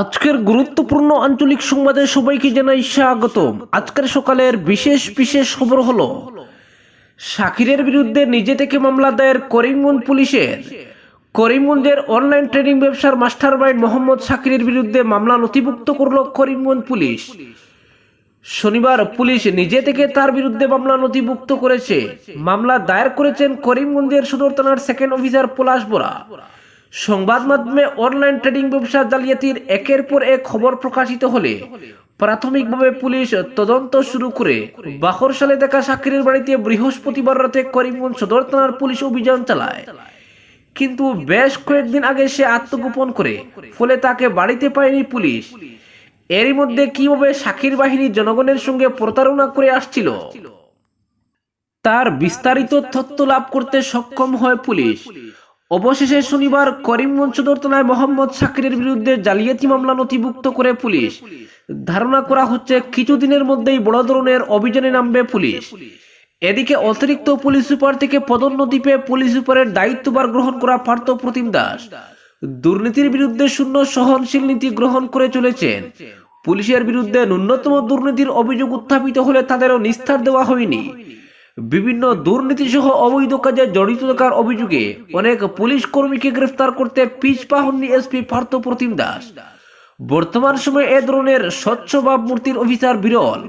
আজকের গুরুত্বপূর্ণ আঞ্চলিক সংবাদে সবাইকে জানাই স্বাগতম। আজকের সকালের বিশেষ বিশেষ খবর হলো, শাকিরের বিরুদ্ধে নিজে থেকে মামলা দায়ের করিমগঞ্জ পুলিশের। করিমগঞ্জের অনলাইন ট্রেনিং ব্যবসার মাস্টার মাইন্ড মোহাম্মদ শাকিরের বিরুদ্ধে মামলা নথিভুক্ত করল করিমগঞ্জ পুলিশ। শনিবার পুলিশ নিজে থেকে তার বিরুদ্ধে মামলা নথিভুক্ত করেছে। মামলা দায়ের করেছেন করিমগঞ্জের সদর থানার সেকেন্ড অফিসার পলাশ বোরা। সংবাদ মাধ্যমে অনলাইন ট্রেডিং ব্যবসা জালিয়াতির একের পর এক খবর প্রকাশিত হলে প্রাথমিকভাবে পুলিশ তদন্ত শুরু করে বাখরশালে দেখা সাক্ষীর বাড়িতে বৃহস্পতিবার রাতে করিমগঞ্জ সদর থানার পুলিশ অভিযান চালায়। কিন্তু বেশ কয়েকদিন আগে সে আত্মগোপন করে, ফলে তাকে বাড়িতে পায়নি পুলিশ। এরই মধ্যে কীভাবে সাক্ষীর বাহিনী জনগণের সঙ্গে প্রতারণা করে আসছিল? তার বিস্তারিত তথ্য লাভ করতে সক্ষম হয় পুলিশ। অবশেষে শনিবার করিমগঞ্জ থানায় মোহাম্মদ শাকিরের বিরুদ্ধে জালিয়াতি মামলা নথিভুক্ত করে পুলিশ। ধারণা করা হচ্ছে কিছুদিনের মধ্যেই বড় ধরনের অভিযানে নামবে পুলিশ। এদিকে অতিরিক্ত পুলিশ সুপার থেকে পদোন্নতি পেয়ে পুলিশ সুপারের দায়িত্বভার গ্রহণ করা পার্থ প্রতিম দাস। দুর্নীতির বিরুদ্ধে শূন্য সহনশীল নীতি গ্রহণ করে চলেছেন। পুলিশের বিরুদ্ধে ন্যূনতম দুর্নীতির অভিযোগ উত্থাপিত হলে তাদেরও নিস্তার দেওয়া হয়নি। বিভিন্ন দুর্নীতি সহ অবৈধ কাজে জড়িত থাকার অভিযোগে অনেক পুলিশ কর্মীকে গ্রেফতার করতে পিছপা হননি এসপি পার্থ প্রতিম দাস। বর্তমান সময়ে এ ধরনের স্বচ্ছ ভাবমূর্তির অফিসার বিরল।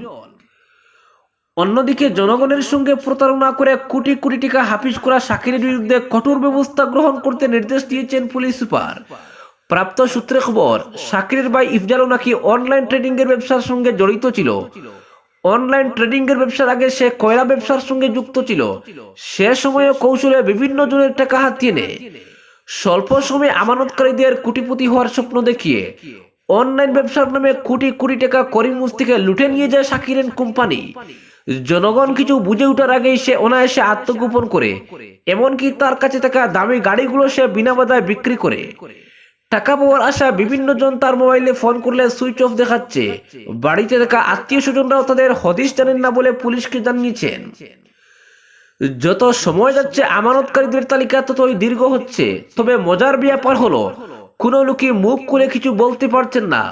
অন্যদিকে জনগণের সঙ্গে প্রতারণা করে কোটি কোটি টাকা হাফিজ করা শাকিরের বিরুদ্ধে কঠোর ব্যবস্থা গ্রহণ করতে নির্দেশ দিয়েছেন পুলিশ সুপার। প্রাপ্ত সূত্রে খবর শাকিরের ভাই ইফজালও নাকি অনলাইন ট্রেডিং এর ব্যবসার সঙ্গে জড়িত ছিল। অনলাইন ট্রেডিং এর ব্যবসার আগে সে কয়লা ব্যবসার সঙ্গে যুক্ত ছিল? সে সময়ে কৌশলে বিভিন্ন জনের টাকা হাতিয়ে নেয়। স্বল্প সময়ে আমানতকারীদের কোটিপতি হওয়ার স্বপ্ন দেখিয়ে অনলাইন ব্যবসার নামে কোটি কোটি টাকা করিমগঞ্জ থেকে লুটে নিয়ে যায় শাকিরেন কোম্পানি। জনগণ কিছু বুঝে ওঠার আগেই সে অনায়াসে আত্মগোপন করে। এমনকি তার কাছে থাকা দামি গাড়িগুলো সে বিনা বাধায় বিক্রি করে। টাকা পাওয়ার আশা বিভিন্ন জন তার মোবাইলে ফোন করলে সুইচ অফ দেখাচ্ছে। বাড়িতে থাকা আত্মীয় স্বজনরাও তাদের হদিশ জানেন না বলে পুলিশকে জানিয়েছেন। যত সময় যাচ্ছে, আমানতকারীদের তালিকা ততই দীর্ঘ হচ্ছে। তবে মজার ব্যাপার হলো, কোনো লোকে মুখ করে কিছু বলতে পারছেন না।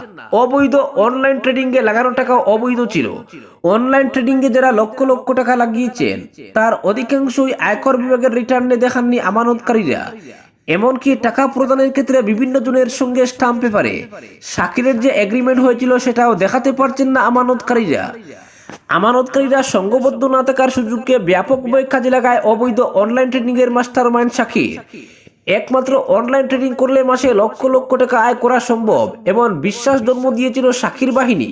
অবৈধ অনলাইন ট্রেডিং এ লাগানো টাকা অবৈধ ছিল। অনলাইন ট্রেডিং এ যারা লক্ষ লক্ষ টাকা লাগিয়েছেন, তার অধিকাংশই আয়কর বিভাগের রিটার্নে দেখাননি আমানতকারীরা। এমনকি টাকা প্রদানের ক্ষেত্রে বিভিন্ন জনের সঙ্গে স্টাম্প পেপারে শাকিরের যে এগ্রিমেন্ট হয়েছিল সেটাও দেখাতে পারছেন না আমানতকারীরা। আমানতকারীরা সংঘবদ্ধ না থাকার সুযোগকে ব্যাপকভাবে কাজে লাগায় অবৈধ অনলাইন ট্রেডিং এর মাস্টার মাইন্ড শাকির একমাত্র অনলাইন ট্রেডিং করলে মাসে লক্ষ লক্ষ টাকা আয় করা সম্ভব, এমন বিশ্বাস জন্ম দিয়েছিল শাকির বাহিনী।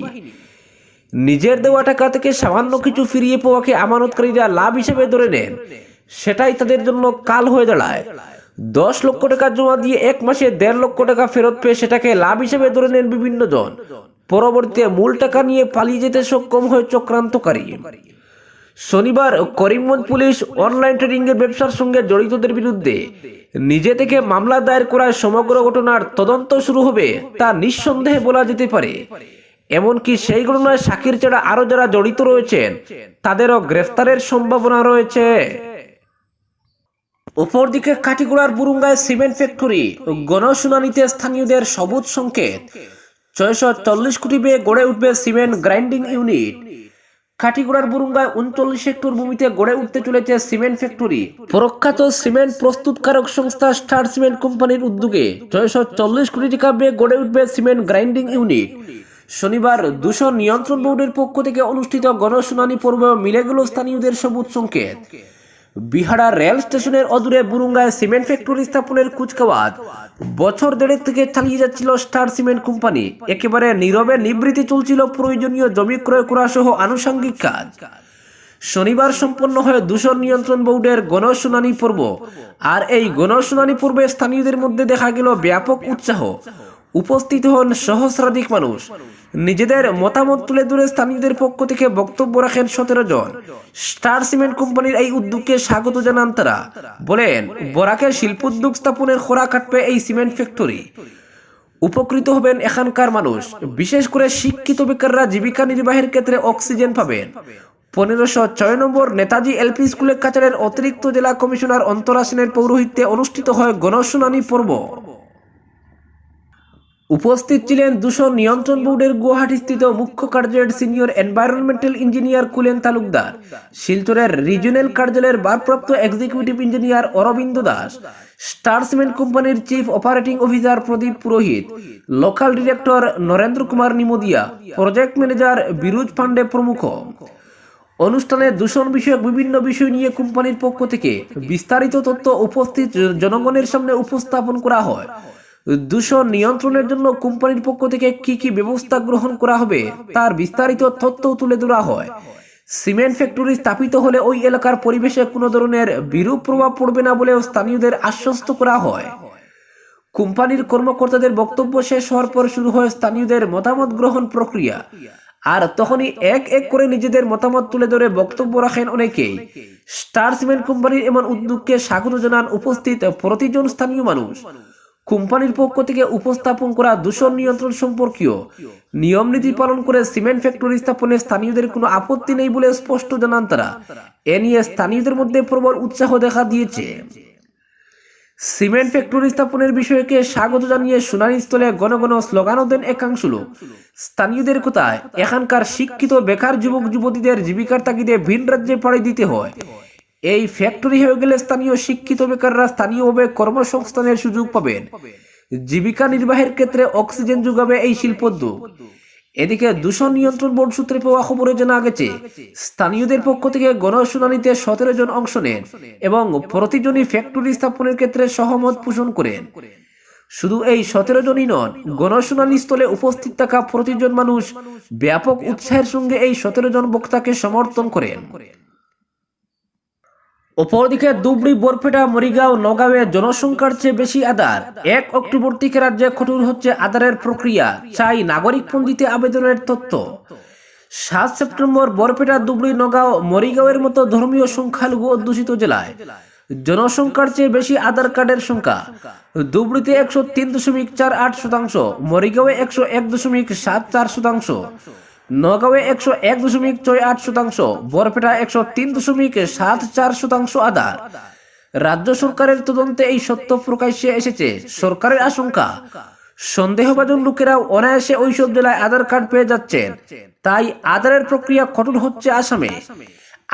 নিজের দেওয়া টাকা থেকে সামান্য কিছু ফিরিয়ে পাওয়াকে আমানতকারীরা লাভ হিসেবে ধরে নেন। সেটাই তাদের জন্য কাল হয়ে দাঁড়ায়। দশ লক্ষ টাকা জমা দিয়ে এক মাসে দেড় লক্ষ টাকা ফেরত পেয়ে সেটাকে লাভ হিসেবে ধরে নেন বিভিন্ন জন। পরবর্তীতে মূল টাকা নিয়ে পালিয়ে যেতে সক্ষম হয় চক্রান্তকারী। শনিবার করিমগঞ্জ পুলিশ অনলাইন ট্রেডিং এর ব্যবসার সঙ্গে জড়িতদের বিরুদ্ধে নিজে থেকে মামলা দায়ের করায় সমগ্র ঘটনার তদন্ত শুরু হবে তা নিঃসন্দেহে বলা যেতে পারে। এমনকি সেই ঘটনায় শাকির ছাড়া আরও যারা জড়িত রয়েছেন, তাদেরও গ্রেফতারের সম্ভাবনা রয়েছে। অপরদিকে কাটিগুড়ার বুরুঙ্গায় সিমেন্ট ফ্যাক্টরি গণশুনানিতে স্থানীয়দের সবুজ সংকেত। ছয়শো চল্লিশ কোটি ব্যয়ে গড়ে উঠবে সিমেন্ট গ্রাইন্ডিং ইউনিট। কাটিগুড়ার বুরুঙ্গায় উনচল্লিশ হেক্টর ভূমিতে গড়ে উঠতে চলেছে সিমেন্ট ফ্যাক্টরি। প্রখ্যাত সিমেন্ট প্রস্তুতকারক সংস্থা স্টার সিমেন্ট কোম্পানির উদ্যোগে ছয়শো চল্লিশ কোটি টাকা ব্যয়ে গড়ে উঠবে সিমেন্ট গ্রাইন্ডিং ইউনিট। শনিবার দূষণ নিয়ন্ত্রণ বোর্ডের পক্ষ থেকে অনুষ্ঠিত গণশুনানি পর্ব মিলে গেল স্থানীয়দের সবুজ সংকেত। বিহারা রেল স্টেশনের অদূরে বুরুঙ্গায় সিমেন্ট ফ্যাক্টরি স্থাপনের কুচকাওয়াজ। বছর দেড়েক থেকে চালিয়ে যাচ্ছিল স্টার সিমেন্ট কোম্পানি। একেবারে নীরবে নিবৃত্তি চলছিল প্রয়োজনীয় জমি ক্রয় করা সহ আনুষঙ্গিক কাজ। শনিবার সম্পন্ন হয় দূষণ নিয়ন্ত্রণ বোর্ডের গণশুনানি পর্ব। আর এই গণশুনানি পর্বে স্থানীয়দের মধ্যে দেখা গেল ব্যাপক উৎসাহ। উপস্থিত হন সহস্রাধিক মানুষ। নিজেদের মতামত তুলে ধরে স্থানীয়দের পক্ষ থেকে বক্তব্য রাখেন সতেরো জন। স্টার সিমেন্ট কোম্পানির এই উদ্যোগকে স্বাগত জানান তারা। বলেন বরাকের শিল্পোদ্যোগ স্থাপনের খোরা কাটবে এই সিমেন্ট ফ্যাক্টরি। উপকৃত হবেন এখানকার মানুষ। বিশেষ করে শিক্ষিত বেকাররা জীবিকা নির্বাহের ক্ষেত্রে অক্সিজেন পাবেন। পনেরোশো ছয় নম্বর নেতাজি এলপি স্কুলের কাছাড়ের অতিরিক্ত জেলা কমিশনার অন্তরা সেনের পৌরোহিত্যে অনুষ্ঠিত হয় গণশুনানি পর্ব। উপস্থিত ছিলেন দূষণ নিয়ন্ত্রণ বোর্ডের গুয়াহাটিস্থিত মুখ্য কার্যালয়ের senior environmental engineer Kulen Talukdar, শিলচরের রিজিওনাল কার্যালয়ের ভারপ্রাপ্ত executive engineer Arabinda Das, star cement কোম্পানির chief operating officer Pradip Purohit, local director Narendra Kumar Nimodia, project manager Biruj Pandey প্রমুখ। অনুষ্ঠানে দূষণ বিষয়ক বিভিন্ন বিষয় নিয়ে কোম্পানির পক্ষ থেকে বিস্তারিত তথ্য উপস্থিত জনগণের সামনে উপস্থাপন করা হয়। দূষণ নিয়ন্ত্রণের জন্য কোম্পানির পক্ষ থেকে কি কি ব্যবস্থা গ্রহণ করা হবে, তার বিস্তারিত তথ্য তুলে ধরা হয়। সিমেন্ট ফ্যাক্টরি স্থাপিত হলে ওই এলাকার পরিবেশে কোনো ধরনের বিরূপ প্রভাব পড়বে না বলেও স্থানীয়দের আশ্বস্ত করা হয়। কোম্পানির কর্মকর্তাদের বক্তব্য শেষ হওয়ার পর শুরু হয় স্থানীয়দের মতামত গ্রহণ প্রক্রিয়া। আর তখনই এক এক করে নিজেদের মতামত তুলে ধরে বক্তব্য রাখেন অনেকেই। স্টার সিমেন্ট কোম্পানির এমন উদ্যোগকে স্বাগত জানান উপস্থিত প্রতিজন স্থানীয় মানুষ। কোম্পানির পক্ষ থেকে উপস্থাপন করা দূষণ নিয়ন্ত্রণ সম্পর্কীয় নিয়ম নীতি পালন করে সিমেন্ট ফ্যাক্টরি স্থাপনে স্থানীয়দের কোনো আপত্তি নেই বলে স্পষ্ট জানান তারা। এ নিয়ে স্থানীয়দের মধ্যে প্রবল উৎসাহ দেখা দিয়েছে। সিমেন্ট ফ্যাক্টরি স্থাপনের বিষয়কে স্বাগত জানিয়ে শুনানিস্থলে ঘন ঘন স্লোগানও দেন একাংশ লোক। স্থানীয়দের কথায়, এখানকার শিক্ষিত বেকার যুবক যুবতীদের জীবিকার তাগিদে ভিন রাজ্যে পাড়ি দিতে হয়। এই ফ্যাক্টরি হয়ে গেলে স্থানীয় শিক্ষিত বেকাররা স্থানীয়ভাবে কর্মসংস্থানের সুযোগ পাবেন। জীবিকা নির্বাহের ক্ষেত্রে অক্সিজেন যোগাবে এই শিল্পোদ্যোগ। এদিকে দূষণ নিয়ন্ত্রণ বোর্ড সূত্রে পাওয়া খবরে জানা গেছে, স্থানীয়দের পক্ষ থেকে গণশুনানিতে সতেরো জন অংশ নেন এবং প্রতিজনই ফ্যাক্টরি স্থাপনের ক্ষেত্রে সহমত পোষণ করেন। শুধু এই সতেরো জনই নন, গণশুনানি স্থলে উপস্থিত থাকা প্রতিজন মানুষ ব্যাপক উৎসাহের সঙ্গে এই সতেরো জন বক্তাকে সমর্থন করেন। অপরদিকে দুবড়ি বরপেটা মরিগাঁও, নগাঁওয়ে জনসংখ্যার চেয়ে বেশি আধার এক অক্টোবর থেকে রাজ্যে কঠোর হচ্ছে আধারের প্রক্রিয়া, চাই নাগরিক পঞ্জিতে আবেদনের তথ্য। সাত সেপ্টেম্বর বরপেটা দুবড়ি, নগাঁও, মরিগাঁওয়ের মতো ধর্মীয় সংখ্যালঘু অধ্যুষিত জেলায় জনসংখ্যার চেয়ে বেশি আধার কার্ডের সংখ্যা। ধুবড়িতে একশো তিন দশমিক চার আট শতাংশ, মরিগাঁওয়ে একশো এক দশমিক সাত চার শতাংশ। নগাঁওয়ে একশো এক দশমিক ছয় আট শতাংশ, বরপেটা একশো তিন দশমিক সাত চার শতাংশ আধার রাজ্য সরকারের তদন্তে এই সত্য প্রকাশ্যে এসেছে, সরকারের আশঙ্কা। সন্দেহভাজন লোকেরা অনায়াসে ওইসব জেলায় আধার কার্ড পেয়ে যাচ্ছেন। তাই আধারের প্রক্রিয়া কঠোর হচ্ছে আসামে।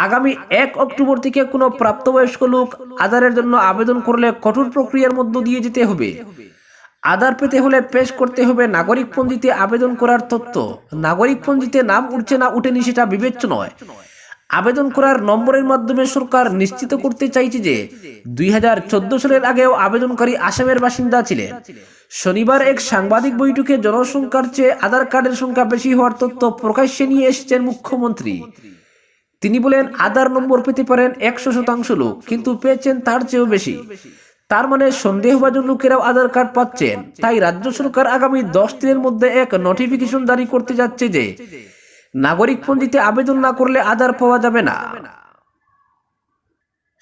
আগামী এক অক্টোবর থেকে কোনো প্রাপ্তবয়স্ক লোক আধারের জন্য আবেদন করলে কঠোর প্রক্রিয়ার মধ্য দিয়ে যেতে হবে। আধার পেতে হলে পেশ করতে হবে নাগরিক পঞ্জিতে আবেদন করার তথ্য। নাগরিক পঞ্জিতে নাম উঠছে না উঠেনি সেটা বিবেচ্য নয়। আবেদন করার নম্বরের মাধ্যমে সরকার নিশ্চিত করতে চাইছে যে দুই হাজার চোদ্দ সালের আগেও আবেদনকারী আসামের বাসিন্দা ছিলেন। শনিবার এক সাংবাদিক বৈঠকে জনসংখ্যার চেয়ে আধার কার্ডের সংখ্যা বেশি হওয়ার তথ্য প্রকাশ্যে নিয়ে এসেছেন মুখ্যমন্ত্রী। তিনি বলেন, আধার নম্বর পেতে পারেন একশো শতাংশ লোক, কিন্তু পেয়েছেন তার চেয়েও বেশি। তার মানে সন্দেহভাজন লোকেরাও আধার কার্ড পাচ্ছেন। তাই রাজ্য সরকার আগামী দশ দিনের মধ্যে এক নোটিফিকেশন জারি করতে যাচ্ছে যে, নাগরিক পঞ্জিতে আবেদন না করলে আধার পাওয়া যাবে না।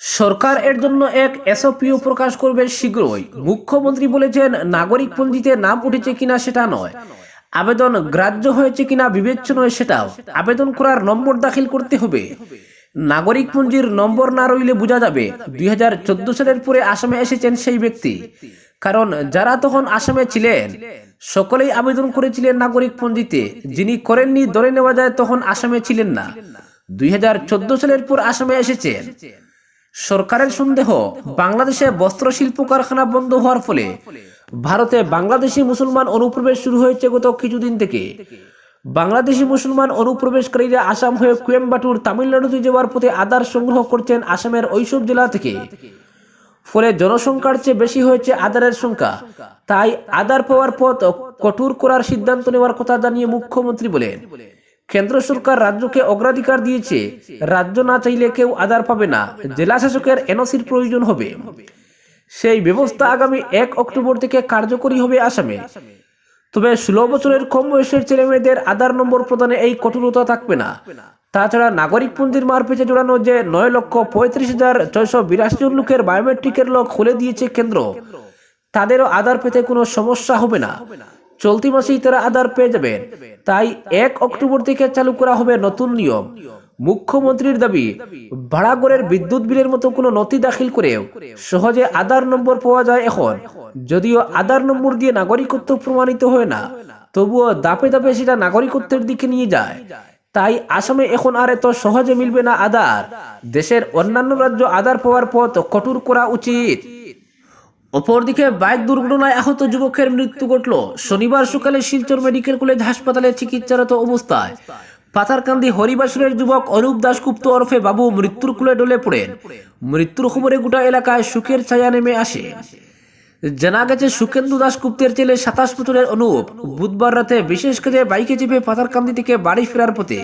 সরকার এর জন্য এক এসওপিও প্রকাশ করবে শীঘ্রই। মুখ্যমন্ত্রী বলেছেন, নাগরিক পঞ্জিতে নাম উঠেছে কিনা সেটা নয়। আবেদন গ্রাহ্য হয়েছে কিনা বিবেচ্য নয় সেটাও। আবেদন করার নম্বর দাখিল করতে হবে। নাগরিক পঞ্জির নম্বর না রইলে বোঝা যাবে, দুই হাজার চোদ্দ সালের পরে আসামে এসেছেন সেই ব্যক্তি। কারণ যারা তখন আসামে ছিলেন, সকলেই আবেদন করেছিলেন নাগরিক পঞ্জিতে যিনি করেননি, ধরে নেওয়া যায় তখন আসামে ছিলেন না। দুই হাজার চোদ্দ সালের পর আসামে এসেছেন। সরকারের সন্দেহ, বাংলাদেশে বস্ত্র শিল্প কারখানা বন্ধ হওয়ার ফলে ভারতে বাংলাদেশি মুসলমান অনুপ্রবেশ শুরু হয়েছে গত কিছুদিন থেকে। বাংলাদেশি মুসলমান অনুপ্রবেশকারীরা আসাম হয়ে কুয়েম্বাটুর তামিলনাড়ুতে যাওয়ার পথে আধার সংগ্রহ করছেন আসামের ওইসব জেলা থেকে। ফলে জনসংখ্যার চেয়ে বেশি হয়েছে আধারের সংখ্যা। তাই আধার পাওয়ার পথ কঠোর করার সিদ্ধান্ত নেওয়ার কথা জানিয়ে মুখ্যমন্ত্রী বলেন। কেন্দ্র সরকার রাজ্যকে অগ্রাধিকার দিয়েছে। রাজ্য না চাইলে কেউ আধার পাবে না। জেলা শাসকের এনওসির প্রয়োজন হবে। সেই ব্যবস্থা আগামী এক অক্টোবর থেকে কার্যকরী হবে আসামে। তবে ষোলো বছরের কম বয়সের ছেলে মেয়েদের আধার নম্বর প্রদানে এই কঠোরতা থাকবে না। তাছাড়া নাগরিক পঞ্জির মারপেচে জোড়ানো যে নয় লক্ষ পঁয়ত্রিশ হাজার ছয়শো বিরাশি জন লোকের বায়োমেট্রিকের লক খুলে দিয়েছে কেন্দ্র, তাদেরও আধার পেতে কোনো সমস্যা হবে না। চলতি মাসেই তারা আধার পেয়ে যাবেন তাই এক অক্টোবর থেকে চালু করা হবে নতুন নিয়ম। মুখ্যমন্ত্রীর দাবি ভাড়াগড়ের বিদ্যুৎ বিলের মতো কোনো নথি দাখিল করেও সহজে আধার নম্বর পাওয়া যায় এখন। যদিও আধার নম্বর দিয়ে নাগরিকত্ব প্রমাণিত হয় না, তবুও দাপে দাপে সেটা নাগরিকত্বের দিকে নিয়ে যায়। তাই আসামে এখন আর এত সহজে মিলবে না আধার। দেশের অন্যান্য রাজ্য আধার পাওয়ার পথ কঠোর করা উচিত। অপরদিকে, বাইক দুর্ঘটনায় আহত যুবকের মৃত্যু ঘটল। শনিবার সকালে শিলচর মেডিকেল কলেজ হাসপাতালে চিকিৎসারত অবস্থায়। পাথারকান্দি হরিবাসুরের যুবক অরূপ দাশগুপ্ত ওরফে বাবু মৃত্যুর কুলে ডলে পড়েন মৃত্যুর খবরে গোটা এলাকায় সুখের ছায়া নেমে আসে। জানা গেছে, সুখেন্দু দাশগুপ্তের ছেলে সাতাশ বছরের অনুপ বুধবার রাতে বিশেষ কাজে বাইকে চেপে পাথারকান্দি থেকে বাড়ি ফেরার পথে।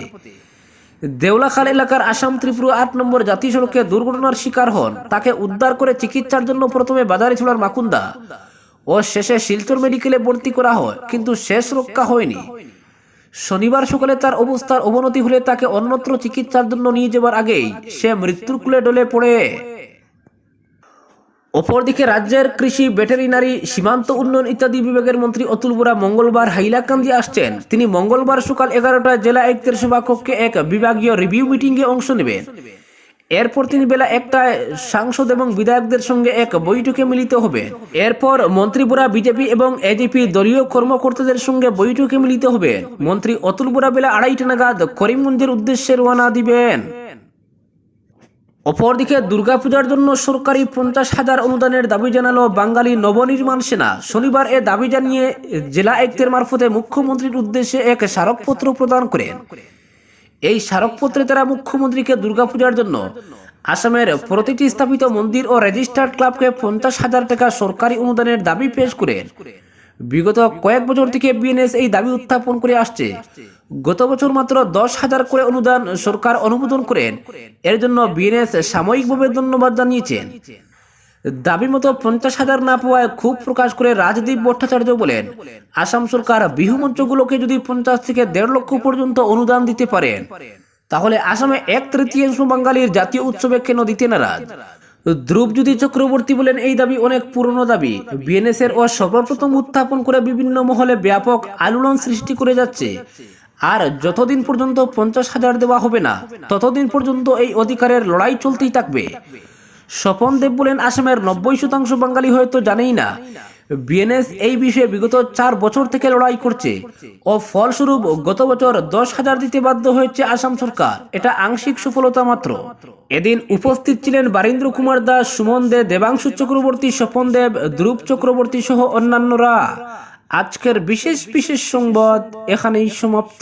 দেওলাখাল এলাকার আসাম ত্রিপুরা আট নম্বর জাতীয় সড়কে দুর্ঘটনার শিকার হন। তাকে উদ্ধার করে চিকিৎসার জন্য প্রথমে বাজারে ছোড়ার মাকুন্দা। ও শেষে শিলচর মেডিকেলে ভর্তি করা হয়, কিন্তু শেষ রক্ষা হয়নি। শনিবার সকালে তার অবস্থার অবনতি হলে তাকে অন্যত্র চিকিৎসার জন্য নিয়ে যাওয়ার আগেই সে মৃত্যুর কুলে ডলে পড়ে। অপরদিকে রাজ্যের কৃষি ভেটেরিনারি সীমান্ত উন্নয়ন ইত্যাদি বিভাগের মন্ত্রী অতুল বোরা মঙ্গলবার হাইলাকান্দি আসছেন। তিনি মঙ্গলবার সকাল এগারোটায় জেলা আয়ুক্তের সভাকক্ষে এক বিভাগীয় রিভিউ মিটিংয়ে অংশ নেবেন। এরপর তিনি বেলা একটায় সাংসদ এবং বিধায়কদের সঙ্গে এক বৈঠকে মিলিত হবে। এরপর মন্ত্রী বোরা বিজেপি এবং এজিপি দলীয় কর্মকর্তাদের সঙ্গে বৈঠকে মিলিত হবে। মন্ত্রী অতুল বোরা বেলা আড়াইটা নাগাদ করিমগঞ্জের উদ্দেশ্যে রওনা দিবেন। অপরদিকে দুর্গাপূজার জন্য সরকারি পঞ্চাশ হাজার অনুদানের দাবি জানালো বাঙালি নবনির্মাণ সেনা। শনিবার এ দাবি জানিয়ে জেলা আয়ুক্তের মারফতে মুখ্যমন্ত্রীর উদ্দেশ্যে এক স্মারকপত্র প্রদান করেন। এই স্মারকপত্রে তারা মুখ্যমন্ত্রীকে দুর্গাপূজার জন্য আসামের প্রতিটি স্থাপিত মন্দির ও রেজিস্টার্ড ক্লাবকে পঞ্চাশ হাজার টাকা সরকারি অনুদানের দাবি পেশ করেন বিগত কয়েক বছর থেকে বিএনএস এই দাবি উত্থাপন করে আসছে। গত বছর মাত্র দশ হাজার করে অনুদান সরকার অনুমোদন করেন। এর জন্য বিএনএস সাময়িকভাবে ধন্যবাদ জানিয়েছেন। দাবি মতো পঞ্চাশ হাজার না পাওয়ায় ক্ষোভ প্রকাশ করে রাজদীপ ভট্টাচার্য বলেন, আসাম সরকার বিহু মঞ্চগুলোকে যদি পঞ্চাশ থেকে দেড় লক্ষ পর্যন্ত অনুদান দিতে পারেন তাহলে আসামে এক তৃতীয়াংশ বাঙালির জাতীয় উৎসবে কেন দিতে নারাজ? ধ্রুবজ্যোতি চক্রবর্তী বলেন, এই দাবি অনেক পুরনো দাবি। বিএনএস এর ও সর্বপ্রথম উত্থাপন করে বিভিন্ন মহলে ব্যাপক আলোড়ন সৃষ্টি করে যাচ্ছে। আর যতদিন পর্যন্ত পঞ্চাশ হাজার দেওয়া হবে না, ততদিন পর্যন্ত এই অধিকারের লড়াই চলতেই থাকবে। স্বপন দেব বলেন, আসামের নব্বই শতাংশ বাঙালি হয়তো জানেই না। বিএনএস এই বিষয়ে বিগত চার বছর থেকে লড়াই করছে। ও ফলস্বরূপ গত বছর দশ হাজার দিতে বাধ্য হয়েছে আসাম সরকার। এটা আংশিক সফলতা মাত্র। এদিন উপস্থিত ছিলেন বারীন্দ্র কুমার দাস, সুমন দে, দেবাংশু চক্রবর্তী, স্বপন দেব, ধ্রুব চক্রবর্তী সহ অন্যান্যরা। আজকের বিশেষ বিশেষ সংবাদ এখানেই সমাপ্ত।